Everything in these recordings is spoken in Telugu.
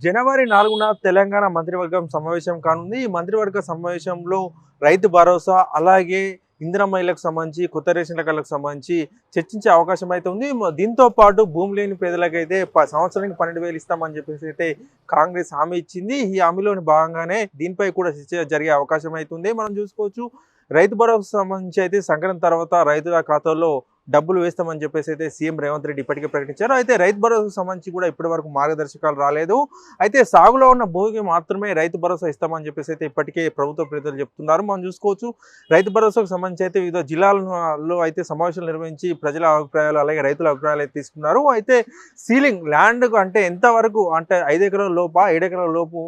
జనవరి నాలుగున తెలంగాణ మంత్రివర్గం సమావేశం కానుంది. ఈ మంత్రివర్గ సమావేశంలో రైతు భరోసా అలాగే ఇందిరా మహిళలకు సంబంధించి కొత్త రేషన్ రకాలకు సంబంధించి చర్చించే అవకాశం అయితే ఉంది. దీంతో పాటు భూమి లేని పేదలకైతే ప- సంవత్సరానికి పన్నెండు వేలు ఇస్తామని చెప్పేసి అయితే కాంగ్రెస్ హామీ ఇచ్చింది. ఈ హామీలోని భాగంగానే దీనిపై కూడా చర్చ జరిగే అవకాశం అవుతుంది మనం చూసుకోవచ్చు రైతు భరోసా సంబంధించి అయితే సంక్రాంతి తర్వాత రైతుల ఖాతాలో డబ్బులు వేస్తామని చెప్పేసి అయితే సీఎం రేవంత్ రెడ్డి ఇప్పటికే ప్రకటించారు. అయితే రైతు భరోసా సంబంధించి కూడా ఇప్పటి వరకు మార్గదర్శకాలు రాలేదు. అయితే సాగులో ఉన్న భూమికి మాత్రమే రైతు భరోసా ఇస్తామని చెప్పేసి అయితే ఇప్పటికే ప్రభుత్వ ప్రతినిధులు చెప్తున్నారు. మనం చూసుకోవచ్చు రైతు భరోసాకు సంబంధించి అయితే వివిధ జిల్లాలలో అయితే సమావేశాలు నిర్వహించి ప్రజల అభిప్రాయాలు అలాగే రైతుల అభిప్రాయాలు అయితే తీసుకున్నారు. అయితే సీలింగ్ ల్యాండ్ అంటే ఎంతవరకు అంటే ఐదు ఎకరాల లోపా ఏడు ఎకరాల లోపు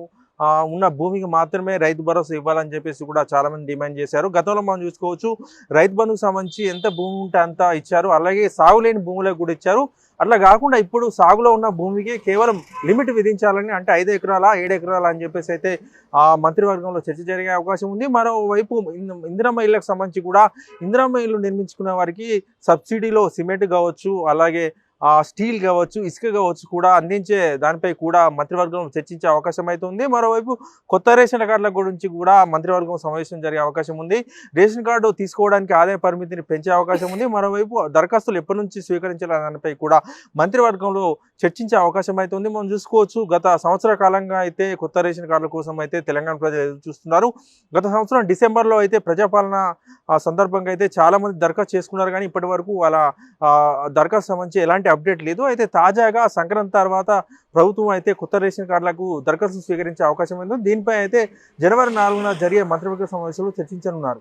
ఉన్న భూమికి మాత్రమే రైతు భరోసా ఇవ్వాలని చెప్పేసి కూడా చాలా మంది డిమాండ్ చేశారు. గతంలో మనం చూసుకోవచ్చు రైతు బంధుకు సంబంధించి ఎంత భూమి ఉంటే అంత ఇచ్చారు. అలాగే సాగులేని భూములకు కూడా ఇచ్చారు. అట్లా కాకుండా ఇప్పుడు సాగులో ఉన్న భూమికి కేవలం లిమిట్ విధించాలని అంటే ఐదు ఎకరాల ఏడు ఎకరాల అని చెప్పేసి అయితే ఆ మంత్రివర్గంలో చర్చ జరిగే అవకాశం ఉంది. మరోవైపు ఇన్- ఇందిరమ్మ సంబంధించి కూడా ఇందిరమ్మ ఇల్లు నిర్మించుకున్న వారికి సబ్సిడీలో సిమెంట్ కావచ్చు అలాగే స్టీల్ కావచ్చు ఇసుక కావచ్చు కూడా అందించే దానిపై కూడా మంత్రివర్గం చర్చించే అవకాశం అయితే ఉంది. మరోవైపు కొత్త రేషన్ కార్డుల గురించి కూడా మంత్రివర్గం సమావేశం జరిగే అవకాశం ఉంది. రేషన్ కార్డు తీసుకోవడానికి ఆదాయ పరిమితిని పెంచే అవకాశం ఉంది. మరోవైపు దరఖాస్తులు ఎప్పటి నుంచి స్వీకరించాలనే దానిపై కూడా మంత్రివర్గంలో చర్చించే అవకాశం అయితే ఉంది. మనం చూసుకోవచ్చు గత సంవత్సర కాలంగా అయితే కొత్త రేషన్ కార్డుల కోసం అయితే తెలంగాణ ప్రజలు ఎదురు చూస్తున్నారు. గత సంవత్సరం డిసెంబర్లో అయితే ప్రజాపాలన సందర్భంగా అయితే చాలామంది దరఖాస్తు చేసుకున్నారు. కానీ ఇప్పటి వరకు వాళ్ళ దరఖాస్తు సంబంధించి ఎలాంటి అప్డేట్ లేదు. అయితే తాజాగా సంక్రాంతి తర్వాత ప్రభుత్వం అయితే కొత్త రేషన్ కార్డులకు దరఖాస్తు స్వీకరించే అవకాశం ఉంది. దీనిపై అయితే జనవరి నాలుగున జరిగే మంత్రివర్గ సమావేశంలో చర్చించనున్నారు.